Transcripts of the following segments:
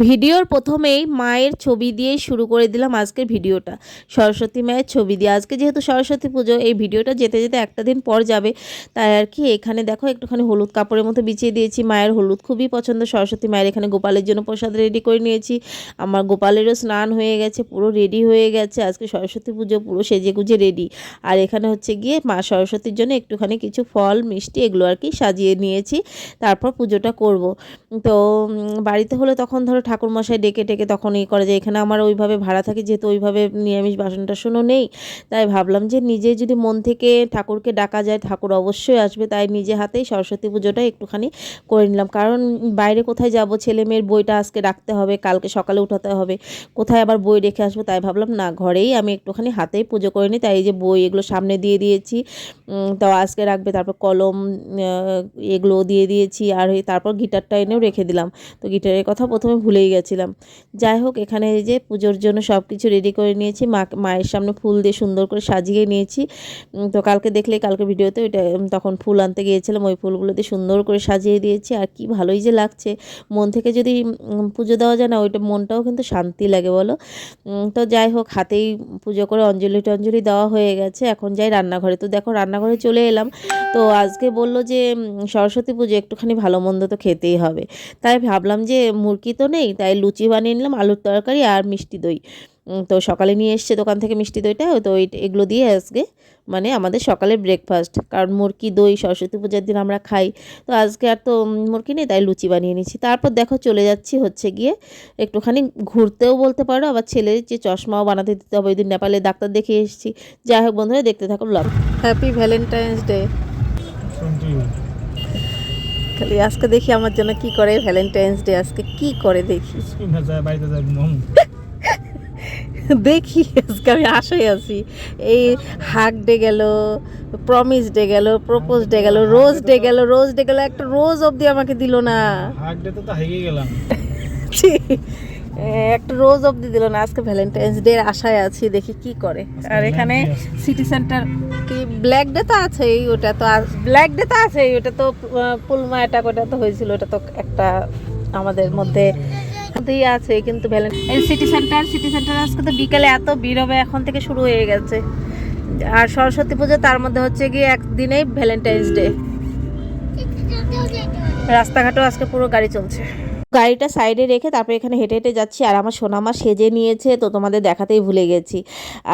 ভিডিওর প্রথমেই মায়ের ছবি দিয়েই শুরু করে দিলাম আজকের ভিডিওটা। সরস্বতী মায়ের ছবি দিয়ে। আজকে যেহেতু সরস্বতী পুজো, এই ভিডিওটা যেতে যেতে একটা দিন পর যাবে। তাই আর কি এখানে দেখো একটুখানি হলুদ কাপড়ের মতো বিছিয়ে দিয়েছি। মায়ের হলুদ খুবই পছন্দ। সরস্বতী মায়ের এখানে গোপালের জন্য প্রসাদ রেডি করে নিয়েছি। আমার গোপালেরও স্নান হয়ে গেছে, পুরো রেডি হয়ে গেছে। আজকে সরস্বতী পুজো পুরো সেজে গুজে রেডি আর এখানে হচ্ছে গিয়ে মা সরস্বতীর জন্য একটুখানি কিছু ফল, মিষ্টি এগুলো আর কি সাজিয়ে নিয়েছি। তারপর পুজোটা করব। তো বাড়িতে হলে তখন ধরো ঠাকুরমশাই ডেকে ডেকে তখন ই করে যায় এখানে আমার ওইভাবে ভাড়া থাকে, যেহেতু ওইভাবে নিরামিষ বাসন টাসনও নেই। তাই ভাবলাম যে, নিজে যদি মন থেকে ঠাকুরকে ডাকা যায়, ঠাকুর অবশ্যই আসবে। তাই নিজে হাতেই সরস্বতী পুজোটা একটুখানি করে নিলাম। কারণ বাইরে কোথায় যাব, ছেলে মেয়ের বইটা আজকে রাখতে হবে, কালকে সকালে উঠাতে হবে, কোথায় আবার বই রেখে আসব? তাই ভাবলাম, না, ঘরেই আমি একটুখানি হাতেই পুজো করে নিই। তাই এই যে বই এগুলো সামনে দিয়ে দিয়েছি তো আজকে রাখবে, তারপর কলম এগুলো দিয়ে দিয়েছি, আর তারপর গিটারটা এনেও রেখে দিলাম। তো গিটারের কথা প্রথমে ভুলেই গেছিলাম। যাই হোক, এখানে এই যে পুজোর জন্য সব কিছু রেডি করে নিয়েছি। মা, মায়ের সামনে ফুল দিয়ে সুন্দর করে সাজিয়ে নিয়েছি। তো কালকে দেখলে, কালকে ভিডিওতে ওইটা তখন ফুল আনতে গিয়েছিলাম। ওই ফুলগুলো দিয়ে সুন্দর করে সাজিয়ে দিয়েছি। আর কি ভালোই যে লাগছে। মন থেকে যদি পুজো দেওয়া যায় না, ওইটা মনটাও কিন্তু শান্তি লাগে বলো। তো যাই হোক, হাতেই পুজো করে অঞ্জলি টঞ্জলি দেওয়া হয়ে গেছে। এখন যাই রান্নাঘরে। তো দেখো, রান্নাঘরে চলে এলাম। তো আজকে বলল যে সরস্বতী পুজো একটুখানি ভালো মন্দ তো খেতেই হবে। তাই ভাবলাম যে, মুরগি তো নেই তাই লুচি বানিয়ে নিলাম আলুর তরকারি আর মিষ্টি দই। তো সকালে নিয়ে এসছে দোকান থেকে মিষ্টি দইটা তো ওই এগুলো দিয়ে আজকে মানে আমাদের সকালের ব্রেকফাস্ট কারণ মুরগি দই সরস্বতী পূজার দিন আমরা খাই তো আজকে আর তো মুরগি নেই তাই লুচি বানিয়ে নিচ্ছি তারপর দেখো চলে যাচ্ছি হচ্ছে গিয়ে একটুখানি ঘুরতেও বলতে পারো আবার ছেলের যে চশমাও বানাতে দিতে হবে ওই দিন নেপালে ডাক্তার দেখিয়ে এসেছি। যাই হোক বন্ধুরা দেখতে থাকুন লাভ হ্যাপি ভ্যালেন্টাইন্স ডে খালি আজকে দেখি আমার জন্য কি করে ভ্যালেন্টাইন্স ডে আজকে কি করে দেখি? দেখি আজকে আমি আশায় আছি। এই হাক ডে গেল প্রমিস ডে গেল প্রপোজ ডে গেল রোজ ডে গেল রোজ ডে গেল একটা রোজ অবধি আমাকে দিল না। হাক ডে তো হেগে গেলাম। একটা রোজ অবধি দিল না আজকে ভ্যালেন্টাইন্স ডে আশায় আছি দেখি কি করে। আর এখানে সিটি সেন্টার কি ব্ল্যাক ডে তো আছেই, ওটা তো ব্ল্যাক ডে তো আছেই, ওটা তো পুলমা অ্যাটাক ওটা তো হয়েছিল, ওটা তো একটা আমাদের মধ্যে মধ্যেই আছে, কিন্তু ভ্যালেন্ট এই সিটি সেন্টার সিটি সেন্টার আজকে তো বিকালে এত ভিড় হবে, এখন থেকে শুরু হয়ে গেছে। আর সরস্বতী পুজো তার মধ্যে হচ্ছে গিয়ে একদিনেই ভ্যালেন্টাইন্স ডে রাস্তাঘাটেও আজকে পুরো গাড়ি চলছে। গাড়িটা সাইডে রেখে তারপরে এখানে হেঁটে হেঁটে যাচ্ছি। আর আমার সোনামা সেজে নিয়েছে, তো তোমাদের দেখাতেই ভুলে গেছি।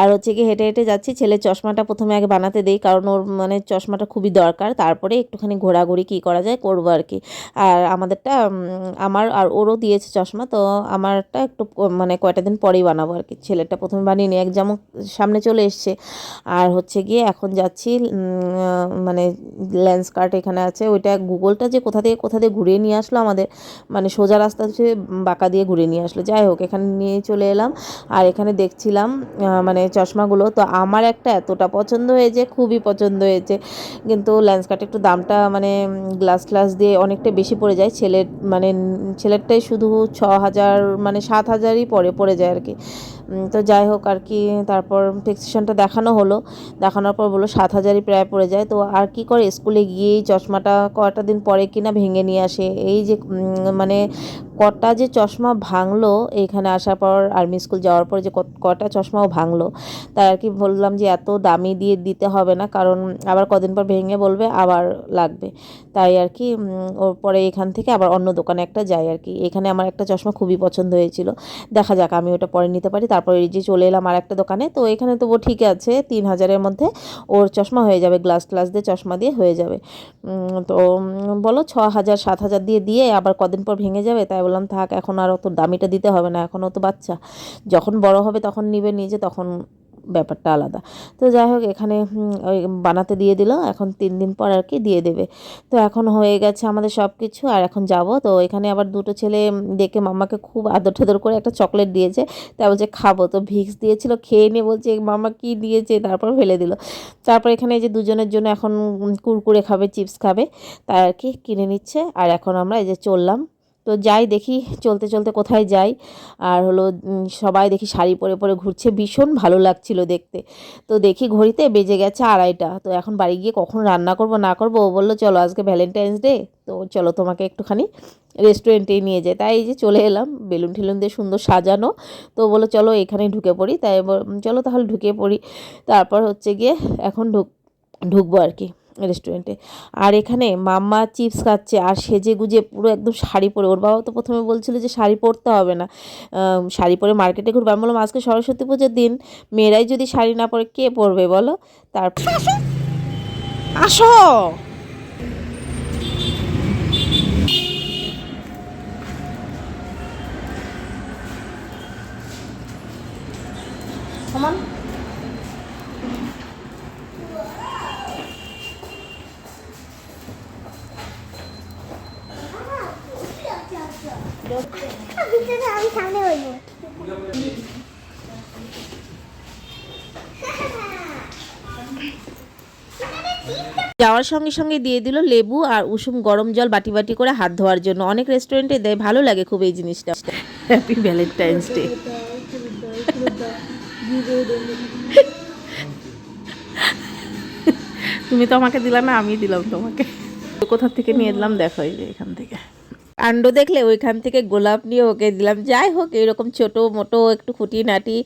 আর হচ্ছে কি হেঁটে হেঁটে যাচ্ছি ছেলে চশমাটা প্রথমে আগে বানাতে দেই, কারণ ওর মানে চশমাটা খুবই দরকার। তারপরে একটুখানি ঘোরাঘুরি কী করা যায় করব আর কি। আর আমাদেরটা আমার আর ওরও দিয়েছে চশমা, তো আমারটা একটু মানে কয়টা দিন পরেই বানাবো আর কি। ছেলেরটা প্রথমে বানিয়ে নিই একজাম সামনে চলে এসছে। আর হচ্ছে গিয়ে এখন যাচ্ছি মানে লেন্স কার্ট এখানে আছে। ওইটা গুগলটা যে কোথা থেকে কোথা থেকে ঘুরিয়ে নিয়ে আসলো আমাদের মানে সোজা রাস্তা সে বাঁকা দিয়ে ঘুরে নিয়ে আসলো। যাই হোক, এখানে নিয়ে চলে এলাম আর এখানে দেখছিলাম মানে চশমাগুলো। তো আমার একটা এতটা পছন্দ হয়েছে, খুবই পছন্দ হয়েছে। কিন্তু লেন্স কার্টে একটু দামটা মানে গ্লাস ক্লাস দিয়ে অনেকটা বেশি পড়ে যায়। ছেলের মানে ছেলেরটাই শুধু ছ হাজার মানে সাত হাজারই পরে পড়ে যায় আর কি। তো যাই হোক আর কি, তারপর প্রেসক্রিপশনটা দেখানো হলো। দেখানোর পর বলল সাত হাজারই প্রায় পড়ে যায়। তো আর কি করে? স্কুলে গিয়েই চশমাটা কয়টা দিন পরে কিনা ভেঙে নিয়ে আসে। এই যে মানে কটা যে চশমা ভাঙলো এইখানে আসার পর আর্মি স্কুল যাওয়ার পর যে কটা চশমাও ভাঙলো, তাই আর কি বললাম যে এত দামি দিয়ে দিতে হবে না, কারণ আবার কদিন পর ভেঙে বলবে, আবার লাগবে। তাই আর কি ওর পরে এখান থেকে আবার অন্য দোকানে একটা যাই আর কি। এখানে আমার একটা চশমা খুবই পছন্দ হয়েছিল। দেখা যাক, আমি ওটা পরে নিতে পারি। তারপর এই যে চলে এলাম আর একটা দোকানে, তো এখানে তো ও ঠিক আছে, তিন হাজারের মধ্যে ওর চশমা হয়ে যাবে গ্লাস গ্লাস দিয়ে চশমা দিয়ে হয়ে যাবে। তো বলো, ছ হাজার, সাত হাজার দিয়ে দিয়ে আবার কদিন পর ভেঙে যাবে, তাই বললাম, থাক, এখন আর অত দামিটা দিতে হবে না এখনও তো বাচ্চা। যখন বড় হবে তখন নিবে নিজে, তখন ব্যাপারটা আলাদা। তো যাই হোক, এখানে ওই বানাতে দিয়ে দিল, এখন তিন দিন পর আর কি দিয়ে দেবে। তো এখন হয়ে গেছে আমাদের সব কিছু আর এখন যাব। তো এখানে আবার দুটো ছেলে দেখে মামাকে খুব আদর ঠাদর করে একটা চকলেট দিয়েছে। তা বলছে, খাব। তো ভিক্স দিয়েছিল, খেয়ে নিয়ে বলছে মামা কি দিয়েছে? তারপর ফেলে দিল। তারপর এখানে এই যে দুজনের জন্য এখন কুরকুরে খাবে, চিপস খাবে। তাই আর কি কিনে নিচ্ছে। আর এখন আমরা এই যে চললাম তো যাই দেখি চলতে চলতে কোথায় যাই। আর হলো সবাই দেখি শাড়ি পরে পরে ঘুরছে। ভীষণ ভালো লাগছিল দেখতে। তো দেখি ঘড়িতে বেজে গেছে আড়াইটা। তো এখন বাড়ি গিয়ে কখন রান্না করব, না করব, ও বলল, চলো আজকে ভ্যালেন্টাইন্স ডে তো চলো তোমাকে একটুখানি রেস্টুরেন্টেই নিয়ে যায় তাই এই যে চলে এলাম, বেলুন ঠেলুন দিয়ে সুন্দর সাজানো। তো বলো চলো এখানে ঢুকে পড়ি। তাই চলো তাহলে ঢুকে পড়ি। তারপর হচ্ছে গিয়ে এখন ঢুক, ঢুকবো আর কি। রেস্টুরেন্টে আর এখানে মাম্মা চিপস খাচ্ছে আর সেজে গুজে পুরো একদম শাড়ি পরে। ওর বাবা তো প্রথমে বলছিল যে শাড়ি পরতে হবে না। শাড়ি পরে মার্কেটে ঘুরবে। আমি বললাম, আজকে সরস্বতী পুজোর দিন। মেয়েরাই যদি শাড়ি না পরে কে পরবে বলো? তারপর আসো সমান যাওয়ার সঙ্গে সঙ্গে দিয়ে দিল লেবু আর উষুম গরম জল বাটি বাটি করে হাত ধোয়ার জন্য। অনেক রেস্টুরেন্টে দেয়, ভালো লাগে খুব এই জিনিসটা। হ্যাপি ভ্যালেন্টাইন্স ডে তুমি তো আমাকে দিলা না, আমি দিলাম তোমাকে। কোথা থেকে নিয়ে এলাম? দেখো এই যে এখান থেকে। কাণ্ড দেখলে ওইখান থেকে গোলাপ নিয়ে ওকে দিলাম। যাই হোক, এরকম ছোটো মোটো একটু খুঁটিনাটি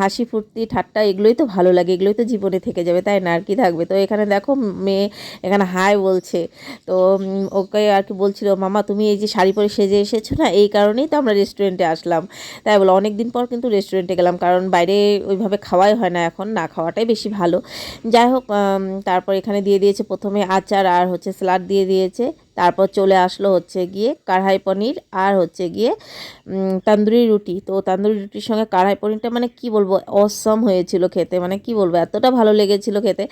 হাসি ফুর্তি, ঠাট্টা, এগুলোই তো ভালো লাগে, এগুলোই তো জীবনে থেকে যাবে, তাই না? আর কি থাকবে? তো এখানে দেখো মেয়ে এখানে হাই বলছে। তো ওকে আর কি বলছিল, মামা, তুমি এই যে শাড়ি পরে সেজে এসেছ না, এই কারণেই তো আমরা রেস্টুরেন্টে আসলাম। তাই বলো অনেক দিন পর কিন্তু রেস্টুরেন্টে গেলাম, কারণ বাইরে ওইভাবে খাওয়াই হয় না এখন, না খাওয়াটাই বেশি ভালো। যাই হোক তারপর এখানে দিয়ে দিয়েছে প্রথমে আচার আর হচ্ছে স্যালাড দিয়ে দিয়েছে। তারপর চলে আসলো হচ্ছে গিয়ে কাড়াই পনির আর হচ্ছে গিয়ে তান্দুরি রুটি। তো তান্দুরি রুটির সঙ্গে কাড়াই পনিরটা মানে কি বলব, অসম হয়েছিল খেতে। মানে কি বলব, এতটা ভালো লেগেছিল খেতে।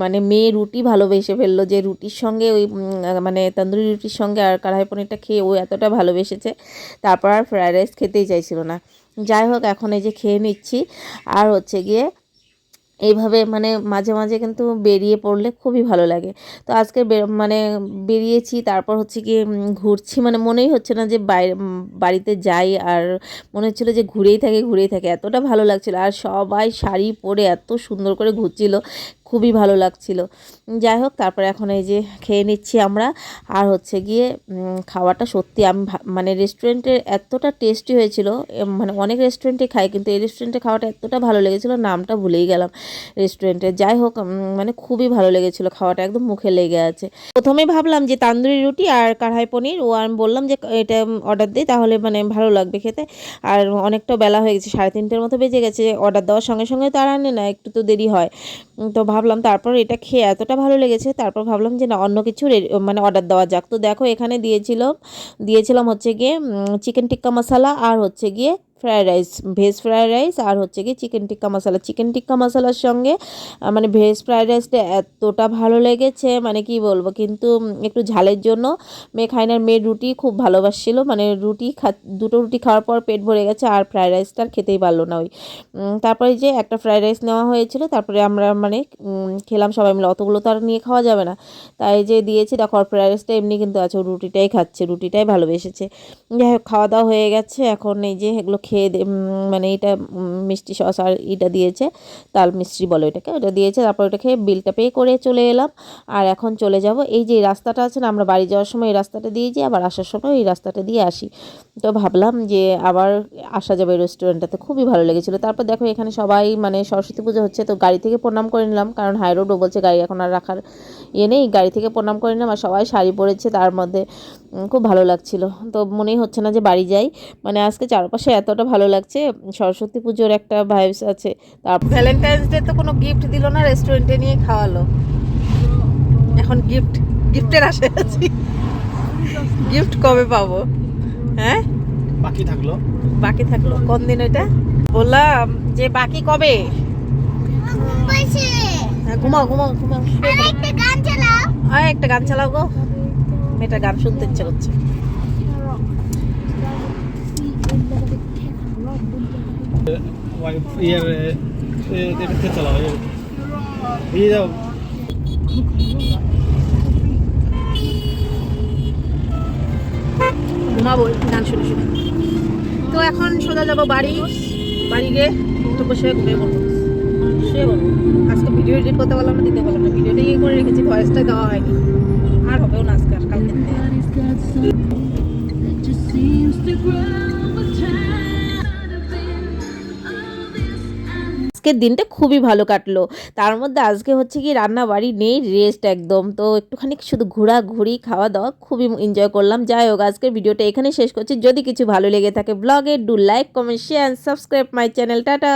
মানে মেয়ে রুটি ভালোবেসে ফেলল যে রুটির সঙ্গে ওই মানে তান্দুরি রুটির সঙ্গে আর কাড়াই পনিরটা খেয়ে ও এতটা ভালোবেসেছে। তারপর আর ফ্রায়েড রাইস খেতেই চাইছিল না। যাই হোক, এখন এই যে খেয়ে নিচ্ছি। আর হচ্ছে গিয়ে এইভাবে মানে মাঝে মাঝে কিন্তু বেরিয়ে পড়লে খুবই ভালো লাগে। তো আজকে মানে বেরিয়েছি, তারপর হচ্ছে কি ঘুরছি। মানে মনেই হচ্ছে না যে বাইরে বাড়িতে যাই আর মনে হচ্ছিল যে ঘুরেই থাকে ঘুরেই থাকে। এতটা ভালো লাগছিল। আর সবাই শাড়ি পরে এত সুন্দর করে ঘুরছিল খুবই ভালো লাগছিল। যাই হোক, তারপরে এখন এই যে খেয়ে নিচ্ছি আমরা। আর হচ্ছে গিয়ে খাওয়াটা সত্যি আমি মানে রেস্টুরেন্টের এতটা টেস্টি হয়েছিল মানে অনেক রেস্টুরেন্টে খাই, কিন্তু এই রেস্টুরেন্টে খাওয়াটা এতটা ভালো লেগেছিলো, নামটা ভুলেই গেলাম রেস্টুরেন্টের যাই হোক মানে খুবই ভালো লেগেছিলো খাওয়াটা, একদম মুখে লেগে আছে। প্রথমে ভাবলাম যে তান্দুরি রুটি আর কড়াই পনির, ও আমি বললাম যে এটা অর্ডার দিই, তাহলে মানে ভালো লাগবে খেতে। আর অনেকটা বেলা হয়ে গেছে, সাড়ে তিনটের মতো বেজে গেছে, অর্ডার দেওয়ার সঙ্গে সঙ্গে তো আর আনে না, একটু তো দেরি হয়। তো ভাবলাম তারপর এটা খেয়ে এতটা ভালো লেগেছে, তারপর ভাবলাম যে না, অন্য কিছু মানে অর্ডার দেওয়া যাক। তো দেখো এখানে দিয়েছিল দিয়েছিলাম হচ্ছে গিয়ে চিকেন টিক্কা মশলা আর হচ্ছে গিয়ে fried rice veg fried rice আর হচ্ছে গিয়ে চিকেন টিক্কা মশলা চিকেন টিক্কা মশলার সঙ্গে মানে ভেজ ফ্রায়েড রাইসটা এতটা ভালো লেগেছে মানে কি বলব, কিন্তু একটু ঝালের জন্য মেয়ে খাইনার না মেয়ের রুটি খুব ভালোবাসছিল মানে রুটি খা, দুটো রুটি খাওয়ার পর পেট ভরে গেছে আর ফ্রায়েড রাইসটা আর খেতেই পারল না ওই। তারপরে যে একটা ফ্রায়েড রাইস নেওয়া হয়েছিল, তারপরে আমরা মানে খেলাম সবাই মিলে, অতগুলো তো আর নিয়ে খাওয়া যাবে না। তাই যে দিয়েছি, দেখো আর ফ্রায়েড রাইসটা এমনি কিন্তু আছে রুটিটাই খাচ্ছে, রুটিটাই ভালোবেসেছে। যাই হোক, খাওয়া দাওয়া হয়ে গেছে, এখন এই যে এগুলো খেয়ে মানে এটা মিষ্টি সস আর এটা দিয়েছে, তাল মিষ্টি বলে এটাকে ওটা দিয়েছে, তারপর ওটা খেয়ে বিলটা পে করে চলে এলাম। আর এখন চলে যাব, এই যে রাস্তাটা আছে না, আমরা বাড়ি যাওয়ার সময় এই রাস্তাটা দিয়ে যাই আবার আসার সময় এই রাস্তাটা দিয়ে আসি। তো ভাবলাম যে আবার আসা যাবে রেস্টুরেন্টটাতে, খুবই ভালো লেগেছিলো। তারপর দেখো এখানে সবাই মানে সরস্বতী পুজো হচ্ছে, তো গাড়ি থেকে প্রণাম করে নিলাম, কারণ হাই রোডও বলছে গাড়ি এখন আর রাখার ইয়ে নেই, গাড়ি থেকে প্রণাম করে নিলাম, আর সবাই শাড়ি পরেছে তার মধ্যে। খুব ভালো লাগছিল। তো মনেই হচ্ছে না যে বাড়ি যাই। মানে আজকে চারপাশে এতটা ভালো লাগছে সরস্বতী পুজোর একটা ভাইবস আছে। তারপর ভ্যালেন্টাইন্স ডে তো কোনো গিফট দিল না রেস্টুরেন্টে নিয়ে খাওয়ালো। এখন গিফট গিফটের আশে আছি। গিফট কবে পাবো? হ্যাঁ? বাকি থাকল। বাকি থাকল। কোন দিন ওইটা? বললাম যে বাকি কবে? হ্যাঁ, ঘুমাও ঘুমাও ঘুমাও। আর একটা গান চালাও। আয় একটা গান চালাও গো। মেয়েটা গান শুনতে ইচ্ছে করছে। ঘুমাবো গান তো এখন সোজা যাব বাড়ি। বাড়ি গিয়ে একটু বসে ঘুমিয়ে পড়ব। শুয়ে আজকে ভিডিও এডিট করতে পারলাম না, দিতে পারলাম না। ভিডিওটা ইয়ে করে রেখেছি ভয়েসটা দেওয়া হয়নি। আর হবেও না আজকে আর কালকে আজকের দিনটা খুবই ভালো কাটলো। তার মধ্যে আজকে হচ্ছে কি রান্না বাড়ি নেই রেস্ট একদম। তো একটুখানি শুধু ঘোরাঘুরি খাওয়া দাওয়া খুবই এনজয় করলাম। যাই হোক আজকের ভিডিওটা এখানে শেষ করছি। যদি কিছু ভালো লেগে থাকে ব্লগে do like comment share subscribe my channel tata!